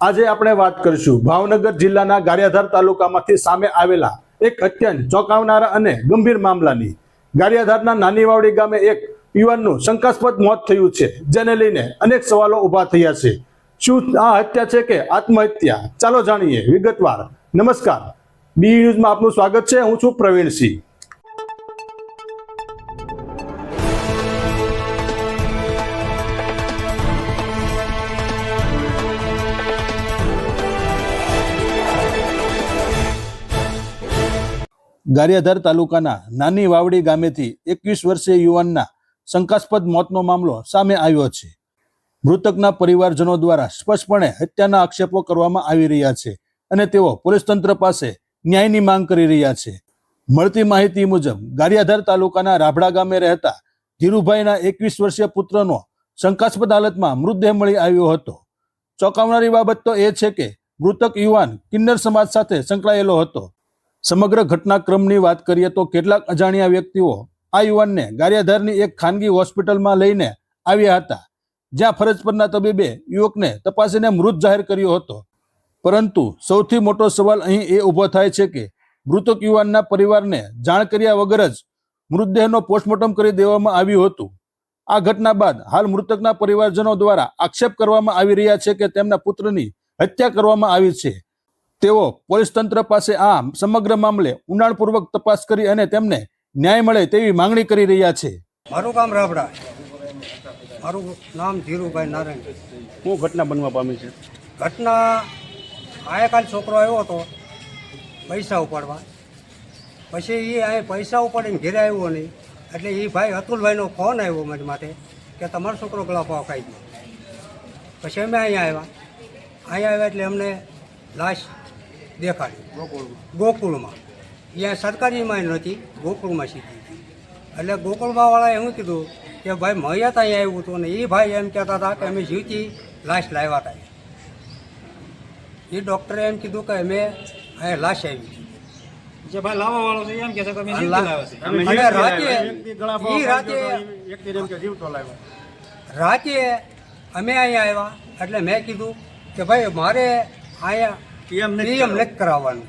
આજે આપણે વાત કરીશું ભાવનગર જિલ્લાના ગારિયાધાર તાલુકામાંથી સામે આવેલા એક અત્યંત ચોંકાવનારા અને ગંભીર મામલાની. ગારિયાધારના નાની વાવડી ગામે એક યુવાનનું શંકાસ્પદ મોત થયું છે, જેને લઈને અનેક સવાલો ઊભા થયા છે. શું આ હત્યા છે કે આત્મહત્યા? ચાલો જાણીએ વિગતવાર. નમસ્કાર. બી ન્યૂઝમાં આપનું સ્વાગત છે. હું છું પ્રવીણસિંહ. ગારિયાધાર તાલુકાના નાની વાવડી ગામેથી એકવીસ વર્ષીય યુવાનના શંકાસ્પદ મોતનો મામલો સામે આવ્યો છે. મૃતકના પરિવારજનો દ્વારા સ્પષ્ટપણે હત્યાના આક્ષેપો કરવામાં આવી રહ્યા છે અને તેઓ પોલીસ તંત્ર પાસે ન્યાયની માંગ કરી રહ્યા છે. મળતી માહિતી મુજબ, ગારિયાધાર તાલુકાના રાભડા ગામે રહેતા ધીરુભાઈના એકવીસ વર્ષીય પુત્રનો શંકાસ્પદ હાલતમાં મૃતદેહ મળી આવ્યો હતો. ચોંકાવનારી બાબત તો એ છે કે મૃતક યુવાન કિન્નર સમાજ સાથે સંકળાયેલો હતો. સમગ્ર ઘટનાક્રમની વાત કરીએ તો કેટલાક અજાણ્યા વ્યક્તિઓ આ યુવાનને ગારિયાધારની એક ખાનગી હોસ્પિટલમાં લઈને આવ્યા હતા. જ્યાં ફરજ પરના તબીબે યુવકને તપાસીને મૃત જાહેર કર્યો હતો. પરંતુ સૌથી મોટો સવાલ અહીં એ ઊભો થાય છે કે મૃતક યુવાનના પરિવારને જાણ કર્યા વગર જ મૃતદેહનો પોસ્ટમોર્ટમ કરી દેવામાં આવ્યું હતું. આ ઘટના બાદ હાલ મૃતકના પરિવારજનો દ્વારા આક્ષેપ કરવામાં આવી રહ્યા છે કે તેમના પુત્રની હત્યા કરવામાં આવી છે. તેઓ પોલીસ તંત્ર પાસે આ સમગ્ર મામલે ઊંડાણપૂર્વક તપાસ કરી અને તેમને ન્યાય મળે તેવી માંગણી કરી રહ્યા છે. મારું કામ રાબડા. મારું નામ ધીરુભાઈ નારાયણ. શું ઘટના બનવા પામી છે. ઘટના આયા કાલ છોકરો આવ્યો હતો પૈસા ઉપાડવા. પછી એ અહીં પૈસા ઉપાડીને ઘેરે આવ્યો નહીં. એટલે એ ભાઈ અતુલભાઈનો ફોન આવ્યો મારી માટે કે તમારો છોકરો ગળા પાવ ખાઈ ગયો. પછી અમે અહીંયા આવ્યા. અહીંયા આવ્યા એટલે અમને લાશ દેખાડી ગોકુળમાં. અહીંયા સરકારીમાં નથી ગોકુળમાં શીખી હતી. એટલે ગોકુળમાં વાળાએ શું કીધું કે ભાઈ મૈયા અહીંયા આવ્યું હતું ને એ ભાઈ એમ કહેતા હતા કે અમે જીવતી લાશ લાવ્યા હતા. એ ડૉક્ટરે એમ કીધું કે અમે અહીંયા લાશ આવી છે જે ભાઈ લાવવા વાળો છે એમ કે છે કે જીવતો લાવ્યા છે. રાતે અમે અહીંયા આવ્યા એટલે મેં કીધું કે ભાઈ મારે અહીંયા નથી પીએમ નથી કરાવવાનું.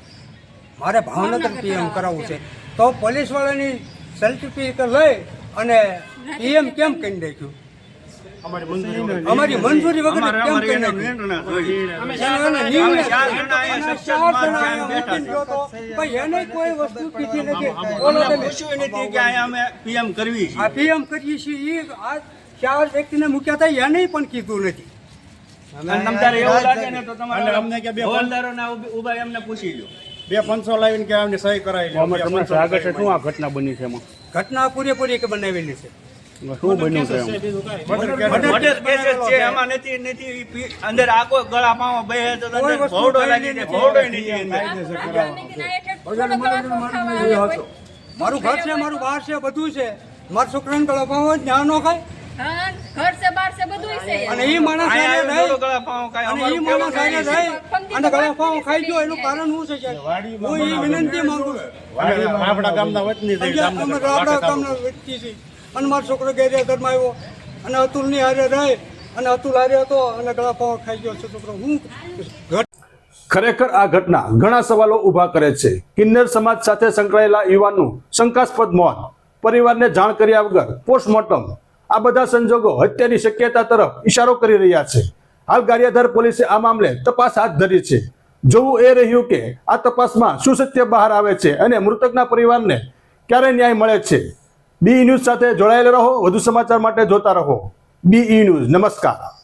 મારે ભાવનગર પીએમ કરાવવું છે. તો પોલીસવાળાની સર્ટિફિકેટ લઈ અને પીએમ કેમ કરી નાખ્યું? અમારી મંજૂરી વગર. અમારી મંજૂરી વગર અમારે- કેમ કરી નાખ્યું? એને કોઈ વસ્તુ કીધી નથી. કે અહીંયા અમે પીએમ કરવી આ પીએમ કરીએ છીએ એ આ ચાર વ્યક્તિને મૂક્યા હતા એને પણ કીધું નથી. અમને કે બે ઊભા એમને પૂછી લો બે પંચો લાવીને કે આમને સહી કરાવી લે. અમે તમને પંચો સ્વાગત છે કરાવી શું આ ઘટના બની છે એમાં? ઘટના પૂરેપૂરી કે બનાવેલી છે? શું બન્યું છે મર્ડર કેસ. મર્ડર કેસ જ છે એમાં નથી નથી અંદર આખો ગળા પાવા બે તો અંદર ભોવડો લાગી જાય ભોવડો નથી મારું ઘર છે મારું બહાર છે બધું છે. મારા છોકરાને ગળા પાવો જ ના નો ખાય. ઘર છે અને એ માણસ. અને માણસ અને ગળા ખાઈ ગયો એનું કારણ શું છે હું એ વિનંતી માંગુ છું. આપણા ગામના વતની છે, સમજ્યા? ગામના અમે છે, આપણા ગામના વ્યક્તિ છીએ. અને મારો છોકરો ગેરહાજરમાં આવ્યો. અને અતુલની હારે રહે. અને અતુલ હારે હતો અને ગળા ખાઈ ગયો છે છોકરો. હું ખરેખર આ ઘટના ઘણા સવાલો ઊભા કરે છે. કિન્નર સમાજ સાથે સંકળાયેલા યુવાનનું શંકાસ્પદ મોત. પરિવારને જાણ કર્યા વગર પોસ્ટમોર્ટમ આ બધા સંજોગો હત્યાની શક્યતા તરફ ઇશારો કરી રહ્યા છે. હાલ ગારિયાધાર પોલીસે આ મામલે તપાસ હાથ ધરી છે. જોવું એ રહ્યું કે આ તપાસમાં શું સત્ય બહાર આવે છે અને મૃતકના પરિવારને ક્યારે ન્યાય મળે છે. બી ન્યૂઝ સાથે જોડાયેલા રહો, વધુ સમાચાર માટે જોતા રહો. બી ન્યૂઝ, નમસ્કાર.